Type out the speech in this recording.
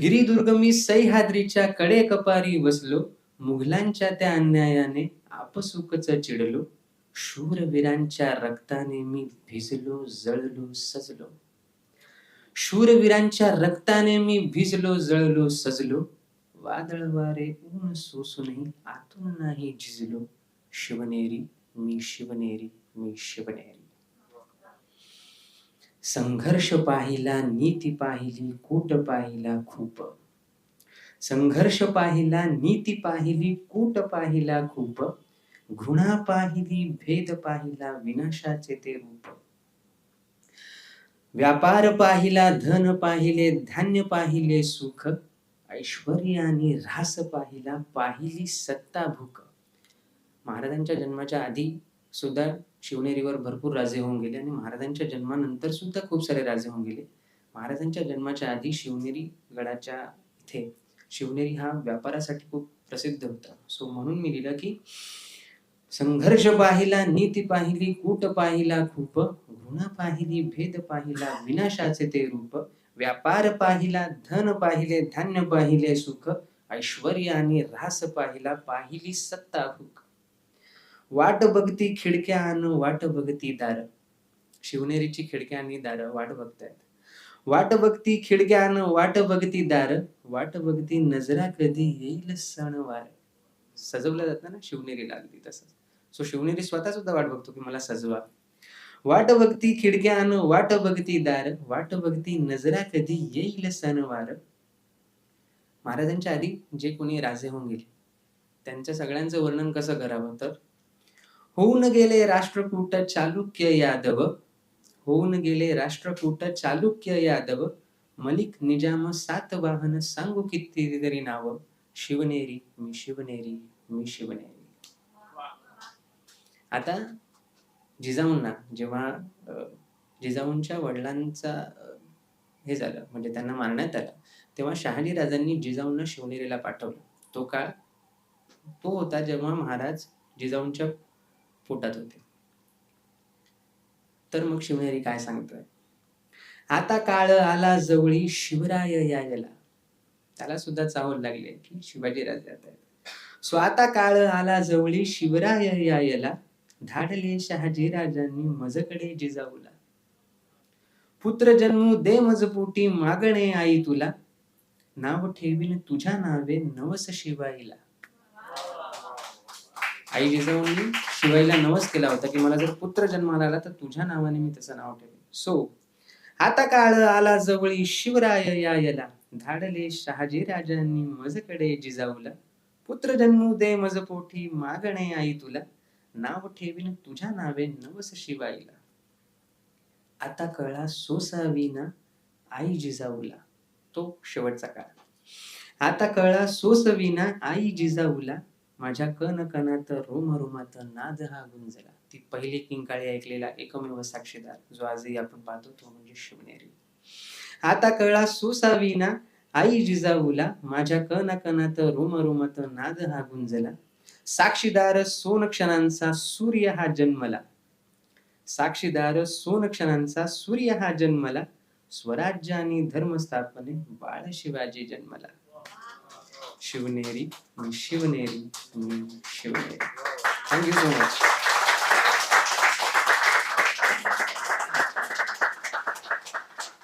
गिरिदुर्गमी सह्याद्रीच्या कडे कपारी बसलो मुघलांच्या त्या अन्यायाने आपसुकच चिडलो शूरवीरांच्या रक्ताने मी भिजलो जळलो सजलो. शूरवीरांच्या रक्ताने मी भिजलो जळलो सजलो. वादळ वारे ऊन सोसूनही आतून नाही झिजलो. शिवनेरी मी शिवनेरी मी शिवनेरी. संघर्ष पाहिला नीती पाहिली कूट पाहिला खूप. संघर्ष पाहिला नीती पाहिली कूट पाहिला खूप. घृणा पाहिली भेद पाहिला विनाशाचे ते रूप. व्यापार पाहिला धन पाहिले धान्य पाहिले सुख. ऐश्वर आणि रास पाहिला पाहिली सत्ता भूक. महाराजांच्या जन्माच्या आधी सुद्धा शिवनेरीवर भरपूर राजे होऊन गेले आणि महाराजांच्या जन्मानंतर सुद्धा खूप सारे राजे होऊन गेले. महाराजांच्या जन्माच्या आधी शिवनेरी गडाच्या इथे शिवनेरी हा व्यापारासाठी खूप प्रसिद्ध होता. सो म्हणून मी लिहिलं की संघर्ष पाहिला नीती पाहिली कूट पाहिला खूप घृणा पाहिली भेद पाहिला विनाशाचे ते रूप व्यापार पाहिला धन पाहिले धान्य पाहिले सुख ऐश्वर आणि रास पाहिला पाहिली सत्ता भूक. वाट बघती खिडक्या आण वाट बघती दार. शिवनेरीची खिडक्या आणि दार वाट बघतायत. वाट बघती खिडक्या आण वाट बघती दार. वाट बघती नजरा कधी येईल सणवार. सजवलं जातं ना शिवनेरीला अगदी तसंच. सो शिवनेरी स्वतः सुद्धा वाट बघतो की मला सजवा. वाट बघती खिडक्या आण वाट बघती दार. वाट बघती नजरा कधी येईल सणवार. महाराजांच्या आधी जे कोणी राजे होऊन गेले त्यांच्या सगळ्यांचं वर्णन कसं करावं? तर होऊन गेले राष्ट्रकूट चालुक्य यादव होऊन गेले राष्ट्रकूट चालुक्य यादव मलिक निजाम सात वाहन सांगू किती तरी नाव शिवनेरी मी शिवनेरी मी शिवनेरी. आता जिजाऊंना जेव्हा जिजाऊंच्या वडिलांचा हे झालं म्हणजे त्यांना मारण्यात आलं तेव्हा शहाजी राजांनी जिजाऊंना शिवनेरीला पाठवलं. तो काळ तो होता जेव्हा महाराज जिजाऊंच्या पोटात होते. तर मग शिवनेरी काय सांगतोय? आता काळ आला जवळी शिवराय यायला त्याला सुद्धा चाहूल लागले की शिवाजी राजे येत सो आता काळ आला जवळी शिवराय यायला धाडले शहाजी राजांनी मजकडे जिजाऊला. पुत्र जन्मू दे मजपोटी मागणे आई तुला. नाव ठेवीन तुझ्या नावे नवस शिवाईला. आई जिजाऊंनी शिवाईला नवस केला होता की मला जर पुत्र जन्माला आला तर तुझ्या नावाने मी त्याचं नाव ठेवेन. सो आता काळ आला जवळी शिवराय यायला. धाडले शहाजी राजांनी मजकडे जिजाऊला. पुत्र जन्मू दे मज पोठी मागणे आई तुला. नाव ठेवीन तुझ्या नावे नवस शिवाईला. आता कळा सोसावीना आई जिजाऊला. तो शेवटचा काळ. आता कळा सोसविना आई जिजाऊला. माझ्या कन कणात रोम रोमात नाद हा गुंजला ती पहिली किंकाळी ऐकलेला एकमेव साक्षीदार जो आजही आपण पाहतो तो म्हणजे शिवनेरी. आता कळा सुसावीना आई जिजाऊला माझ्या कन कणात रोम रोमात नाद हा गुंजला साक्षीदार सोन क्षणांचा सूर्य हा जन्मला. साक्षीदार सोन क्षणांचा सूर्य हा जन्मला. स्वराज्य आणि धर्मस्थापने बाळ शिवाजी जन्मला. शिवनेरी मी शिवनेरी मी Shivneri thank you so much